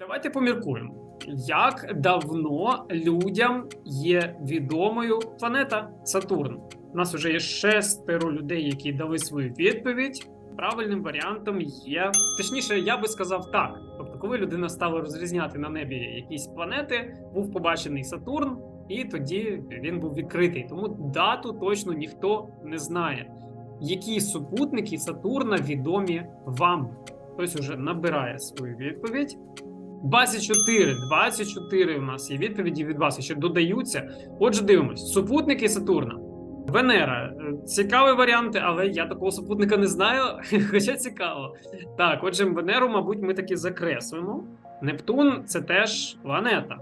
Давайте поміркуємо, як давно людям є відомою планета Сатурн. У нас вже є шестеро людей, які дали свою відповідь. Правильним варіантом є точніше, я би сказав так. Тобто, коли людина стала розрізняти на небі якісь планети, був побачений Сатурн, і тоді він був відкритий. Тому дату точно ніхто не знає. Які супутники Сатурна відомі вам? Хтось уже набирає свою відповідь. 24, 24 у нас є відповіді від вас, ще додаються. Отже, дивимось: супутники Сатурна. Венера. Е, Цікаві варіанти, але я такого супутника не знаю, хоча цікаво. Так, отже, Венеру, мабуть, ми таки закреслимо. Нептун це теж планета.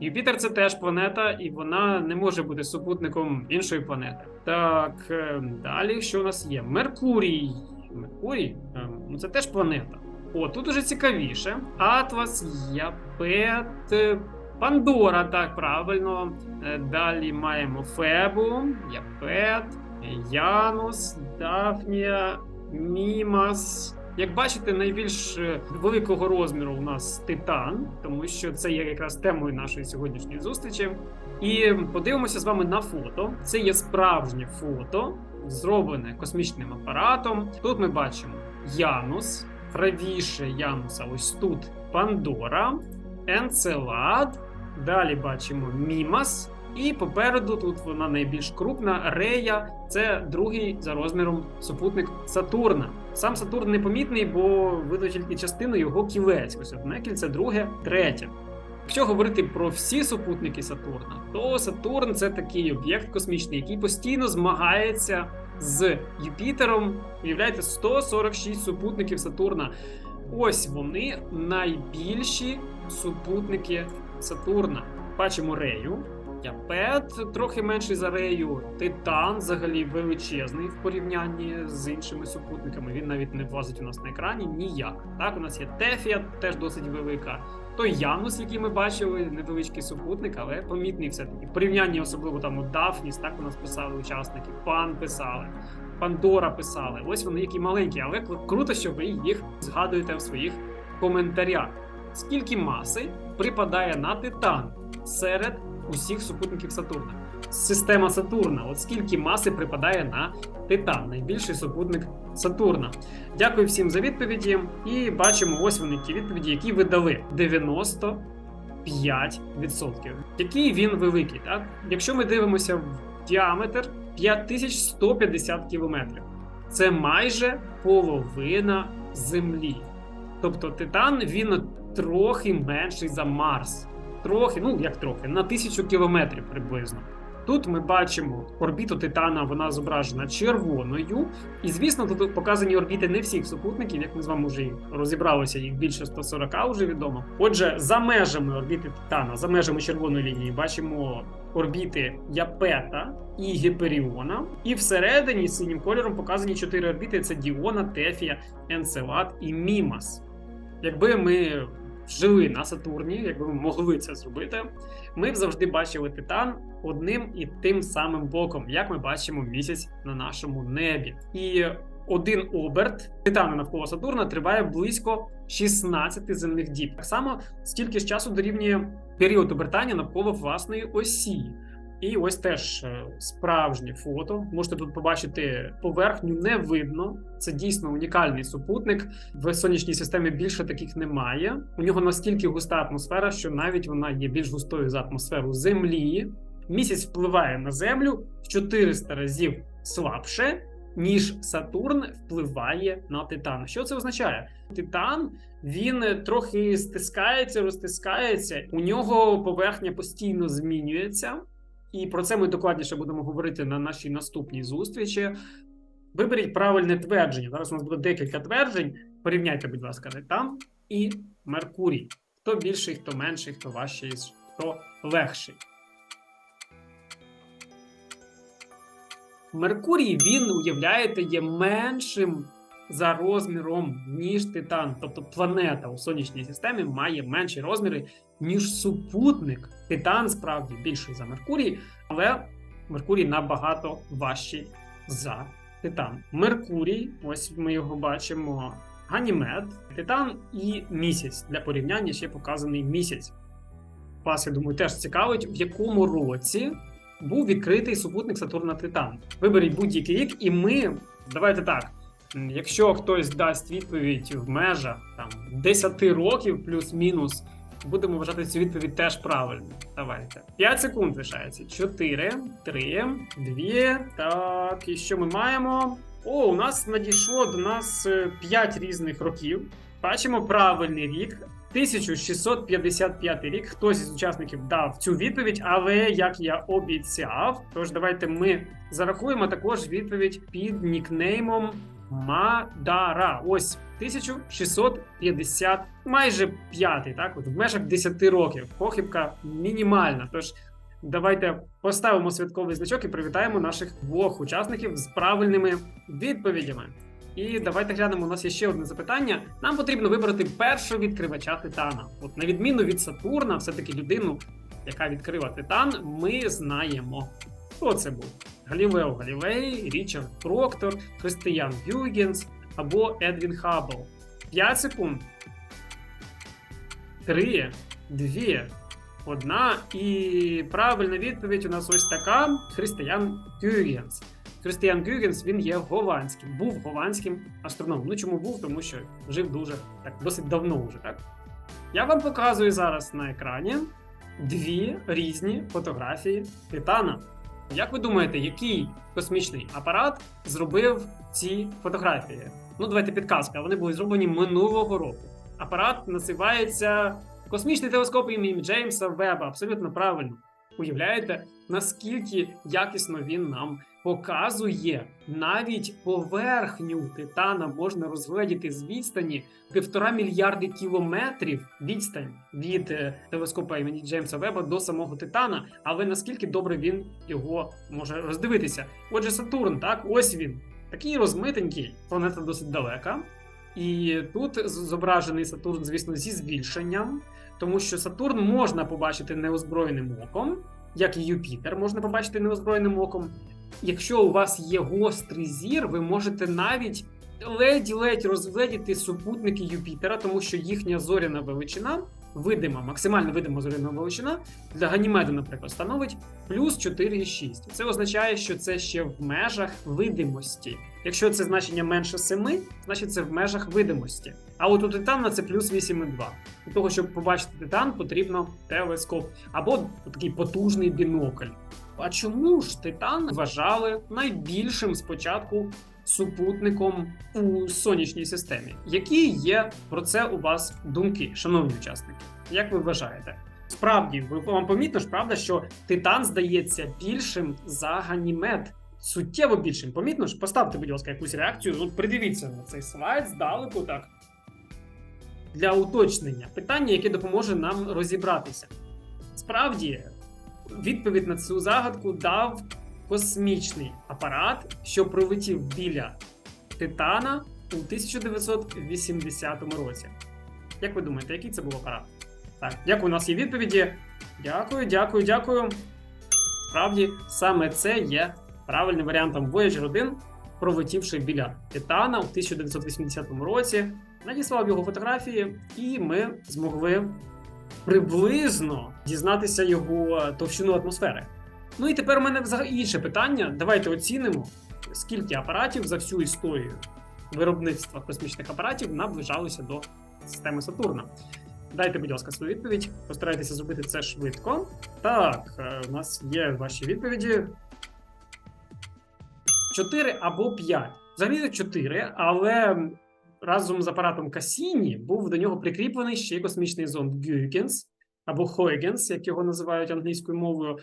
Юпітер це теж планета, і вона не може бути супутником іншої планети. Так, е, далі що у нас є? Меркурій. Меркурій е, ну це теж планета. О, тут уже цікавіше. Атлас, Япет, Пандора, так правильно. Е, Далі маємо Фебу, Япет, Янус, Дафнія, Мімас. Як бачите, найбільш е, великого розміру у нас Титан, тому що це є якраз темою нашої сьогоднішньої зустрічі. І подивимося з вами на фото. Це є справжнє фото, зроблене космічним апаратом. Тут ми бачимо Янус, правіше Януса, ось тут Пандора, Енцелад. Далі бачимо Мімас. І попереду тут вона найбільш крупна Рея. Це другий за розміром супутник Сатурна. Сам Сатурн непомітний, бо видно тільки частину його кілець. Ось одне кільце, друге, третє. Якщо говорити про всі супутники Сатурна, то Сатурн це такий об'єкт космічний, який постійно змагається з Юпітером. Уявляєте, 146 супутників Сатурна. Ось вони найбільші супутники Сатурна. Бачимо Рею. Япет трохи менший за Рею. Титан взагалі величезний в порівнянні з іншими супутниками. Він навіть не влазить у нас на екрані ніяк. Так, у нас є Тефія, теж досить велика. Той Янус, який ми бачили, невеличкий супутник, але помітний все-таки. В порівнянні особливо там у Дафніс, так у нас писали учасники, Пан писали, Пандора писали. Ось вони які маленькі, але круто, що ви їх згадуєте в своїх коментарях. Скільки маси припадає на Титан серед усіх супутників Сатурна? Система Сатурна. От скільки маси припадає на Титан, найбільший супутник Сатурна. Дякую всім за відповіді. І бачимо, ось вони ті відповіді, які ви дали. 95%. Який він великий, так? Якщо ми дивимося в діаметр 5150 кілометрів, це майже половина Землі. Тобто Титан він трохи менший за Марс. Трохи, ну як трохи, на тисячу кілометрів приблизно. Тут ми бачимо орбіту Титана, вона зображена червоною. І звісно, тут показані орбіти не всіх супутників, як ми з вами вже розібралися, їх більше 140 вже відомо. Отже, за межами орбіти Титана, за межами червоної лінії, бачимо орбіти Япета і Гіперіона. І всередині синім кольором показані чотири орбіти: це Діона, Тефія, Енцелад і Мімас. Якби ми жили на Сатурні, якби ми могли це зробити, ми б завжди бачили Титан одним і тим самим боком, як ми бачимо місяць на нашому небі. І один оберт Титана навколо Сатурна триває близько 16 земних діб. Так само стільки ж часу дорівнює період обертання навколо власної осі. І ось теж е, справжнє фото. Можете тут побачити поверхню, не видно. Це дійсно унікальний супутник. В сонячній системі більше таких немає. У нього настільки густа атмосфера, що навіть вона є більш густою за атмосферу Землі. Місяць впливає на Землю в 400 разів слабше, ніж Сатурн впливає на Титан. Що це означає? Титан він трохи стискається, розтискається. У нього поверхня постійно змінюється. І про це ми докладніше будемо говорити на нашій наступній зустрічі. Виберіть правильне твердження. Зараз у нас буде декілька тверджень. Порівняйте, будь ласка, Титан і Меркурій. Хто більший, хто менший, хто важчий, хто легший. Меркурій, він, уявляєте, є меншим за розміром, ніж Титан. Тобто планета у сонячній системі має менші розміри, ніж супутник. Титан справді більший за Меркурій, але Меркурій набагато важчий за Титан. Меркурій, ось ми його бачимо Ганімед, Титан і місяць. Для порівняння ще показаний місяць. Вас, я думаю, теж цікавить, в якому році був відкритий супутник Сатурна Титан. Виберіть будь-який рік, і ми. Давайте так. Якщо хтось дасть відповідь в межах там 10 років плюс-мінус, будемо вважати цю відповідь теж правильно. Давайте. 5 секунд лишається. 4, 3, 2. Так, і що ми маємо? О, у нас надійшло до нас 5 різних років. Бачимо правильний рік. 1655 рік. Хтось із учасників дав цю відповідь, але як я обіцяв, тож давайте ми зарахуємо також відповідь під нікнеймом Мадара. Ось 1650, майже п'ятий, так, от в межах 10 років. Похибка мінімальна. Тож давайте поставимо святковий значок і привітаємо наших двох учасників з правильними відповідями. І давайте глянемо. У нас є ще одне запитання. Нам потрібно вибрати першого відкривача Титана. От на відміну від Сатурна, все-таки людину, яка відкрила Титан, ми знаємо. Хто це був? Галілео Галілей, Річард Проктор, Християн Гюйгенс або Едвін Хаббл. 5 секунд. 3, 2, одна. І правильна відповідь у нас ось така: Християн Гюйгенс. Християн Гюйгенс він є голландським, був голландським астрономом. Ну чому був? Тому що жив дуже так досить давно вже, так? Я вам показую зараз на екрані дві різні фотографії Титана. Як ви думаєте, який космічний апарат зробив ці фотографії? Ну, давайте підказка. Вони були зроблені минулого року. Апарат називається Космічний телескоп імені Джеймса Веба. Абсолютно правильно. Уявляєте, наскільки якісно він нам показує навіть поверхню Титана можна розгледіти з відстані півтора мільярди кілометрів відстань від е, телескопа імені Джеймса Веба до самого Титана. Але наскільки добре він його може роздивитися? Отже, Сатурн, так, ось він. Такий розмитенький, планета досить далека. І тут зображений Сатурн, звісно, зі збільшенням, тому що Сатурн можна побачити неозброєним оком, як і Юпітер можна побачити неозброєним оком. Якщо у вас є гострий зір, ви можете навіть ледь-ледь розгледіти супутники Юпітера, тому що їхня зоряна величина, видима, максимально видима зоряна величина для Ганімеда, наприклад, становить плюс 4,6. Це означає, що це ще в межах видимості. Якщо це значення менше 7, значить це в межах видимості. А от у Титана це плюс 8,2. Для того, щоб побачити Титан, потрібно телескоп або такий потужний бінокль. А чому ж Титан вважали найбільшим спочатку супутником у сонячній системі? Які є про це у вас думки, шановні учасники? Як ви вважаєте? Справді, вам помітно ж правда, що Титан здається більшим за Ганімед. Суттєво більшим. Помітно ж? Поставте, будь ласка, якусь реакцію. От придивіться на цей слайд здалеку так. Для уточнення питання, яке допоможе нам розібратися. Справді, відповідь на цю загадку дав космічний апарат, що пролетів біля Титана у 1980 році. Як ви думаєте, який це був апарат? Так, дякую, у нас є відповіді. Дякую, дякую, дякую. Справді, саме це є правильним варіантом Voyager 1, пролетівши біля Титана у 1980 році. Надіслав його фотографії, і ми змогли приблизно дізнатися його товщину атмосфери. Ну і тепер у мене взагалі інше питання. Давайте оцінимо, скільки апаратів за всю історію виробництва космічних апаратів наближалося до системи Сатурна. Дайте, будь ласка, свою відповідь. Постарайтеся зробити це швидко. Так, е, у нас є ваші відповіді. 4 або 5. Взагалі 4, але разом з апаратом Касіні був до нього прикріплений ще космічний зонд Гюйгенс або Хойгенс, як його називають англійською мовою.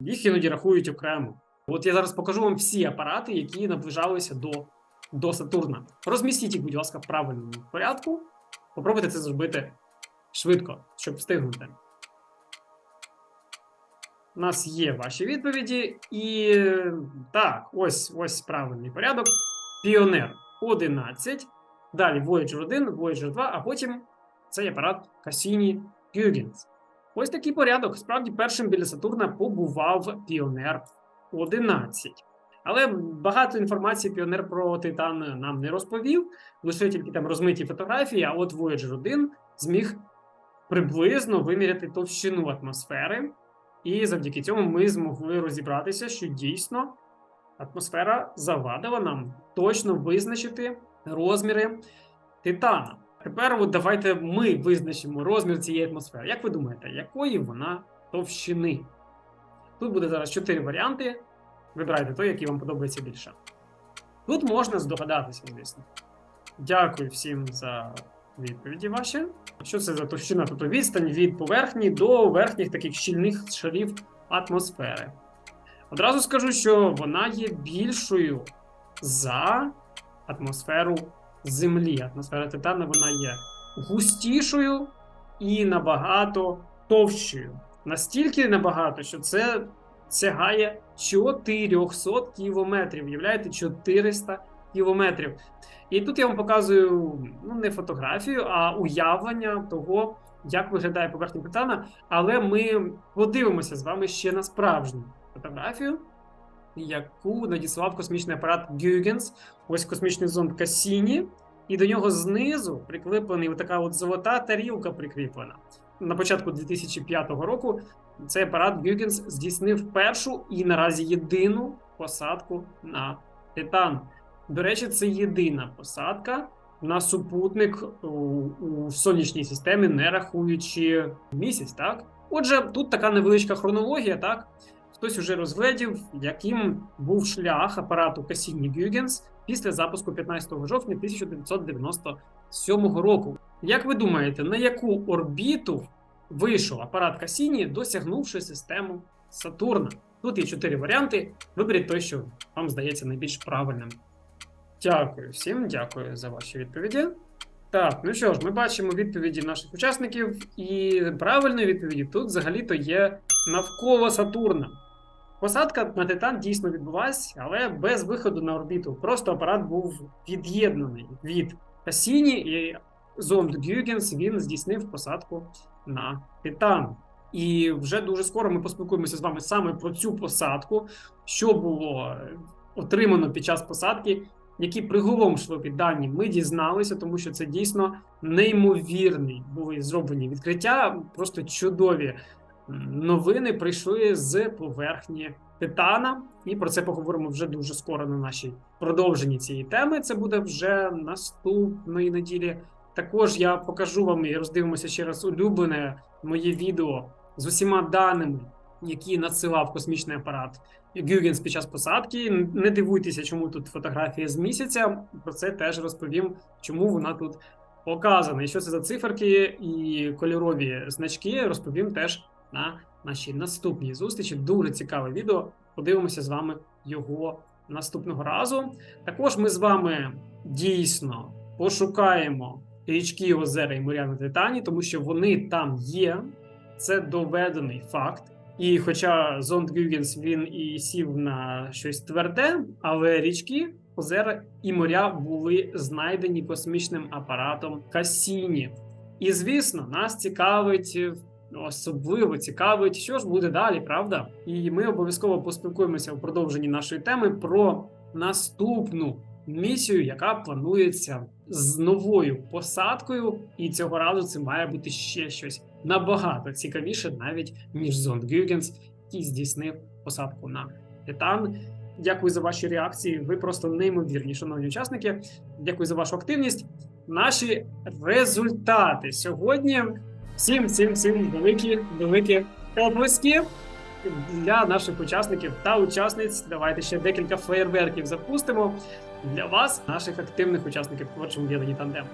Їх іноді рахують окремо. От я зараз покажу вам всі апарати, які наближалися до, до Сатурна. Розмістіть їх, будь ласка, в правильному порядку. Попробуйте це зробити швидко, щоб встигнути. У нас є ваші відповіді, і так, ось ось правильний порядок. Піонер 11. Далі Voyager 1, Voyager 2, а потім цей апарат Cassini Huygens. Ось такий порядок. Справді, першим біля Сатурна побував Піонер 11. Але багато інформації піонер про Титан нам не розповів, лише тільки там розмиті фотографії. А от Voyager 1 зміг приблизно виміряти товщину атмосфери, і завдяки цьому ми змогли розібратися, що дійсно атмосфера завадила нам точно визначити розміри Титана. Тепер от давайте ми визначимо розмір цієї атмосфери. Як ви думаєте, якої вона товщини? Тут буде зараз чотири варіанти. Вибирайте той, який вам подобається більше. Тут можна здогадатися, звісно. Дякую всім за відповіді ваші. Що це за товщина? Тобто відстань від поверхні до верхніх таких щільних шарів атмосфери. Одразу скажу, що вона є більшою за атмосферу Землі. Атмосфера Титана вона є густішою і набагато товщою. Настільки набагато, що це сягає 400 кілометрів. Уявляєте, 400 кілометрів. І тут я вам показую ну, не фотографію, а уявлення того, як виглядає поверхня Титана. Але ми подивимося з вами ще на справжню фотографію, яку надіслав космічний апарат Гюгенс. Ось космічний зонд Кассіні, і до нього знизу прикріплений така от золота тарілка прикріплена. На початку 2005 року цей апарат Гюгенс здійснив першу і наразі єдину посадку на Титан. До речі, це єдина посадка на супутник у, сонячній системі, не рахуючи місяць. Так, отже, тут така невеличка хронологія. Так, хтось уже розглядів, яким був шлях апарату Cassini Huygens після запуску 15 жовтня 1997 року. Як ви думаєте, на яку орбіту вийшов апарат Cassini, досягнувши систему Сатурна? Тут є чотири варіанти. Виберіть той, що вам здається найбільш правильним. Дякую всім, дякую за ваші відповіді. Так, ну що ж, ми бачимо відповіді наших учасників, і правильної відповіді тут взагалі-то є навколо Сатурна. Посадка на Титан дійсно відбулася, але без виходу на орбіту. Просто апарат був від'єднаний від Касіні, і зонд Гюгенс він здійснив посадку на Титан. І вже дуже скоро ми поспілкуємося з вами саме про цю посадку, що було отримано під час посадки, які приголомшливі дані ми дізналися, тому що це дійсно неймовірні були зроблені відкриття, просто чудові новини прийшли з поверхні Титана, і про це поговоримо вже дуже скоро на нашій продовженні цієї теми. Це буде вже наступної неділі. Також я покажу вам і роздивимося ще раз улюблене моє відео з усіма даними, які надсилав космічний апарат Гюгенс під час посадки. Не дивуйтеся, чому тут фотографія з місяця. Про це теж розповім, чому вона тут показана. І що це за циферки і кольорові значки, розповім теж на нашій наступній зустрічі. Дуже цікаве відео. Подивимося з вами його наступного разу. Також ми з вами дійсно пошукаємо річки, озера і моря на Титані, тому що вони там є. Це доведений факт. І хоча зонд Гюгенс він і сів на щось тверде, але річки, озера і моря були знайдені космічним апаратом Кассіні. І звісно, нас цікавить особливо цікавить, що ж буде далі, правда? І ми обов'язково поспілкуємося в продовженні нашої теми про наступну місію, яка планується з новою посадкою, і цього разу це має бути ще щось набагато цікавіше, навіть ніж зонд Гюгенс, який здійснив посадку на Титан. Дякую за ваші реакції. Ви просто неймовірні, шановні учасники. Дякую за вашу активність. Наші результати сьогодні. Всім, всім, всім великі, великі оплески для наших учасників та учасниць. Давайте ще декілька феєрверків запустимо для вас, наших активних учасників творчому відділенні тандем.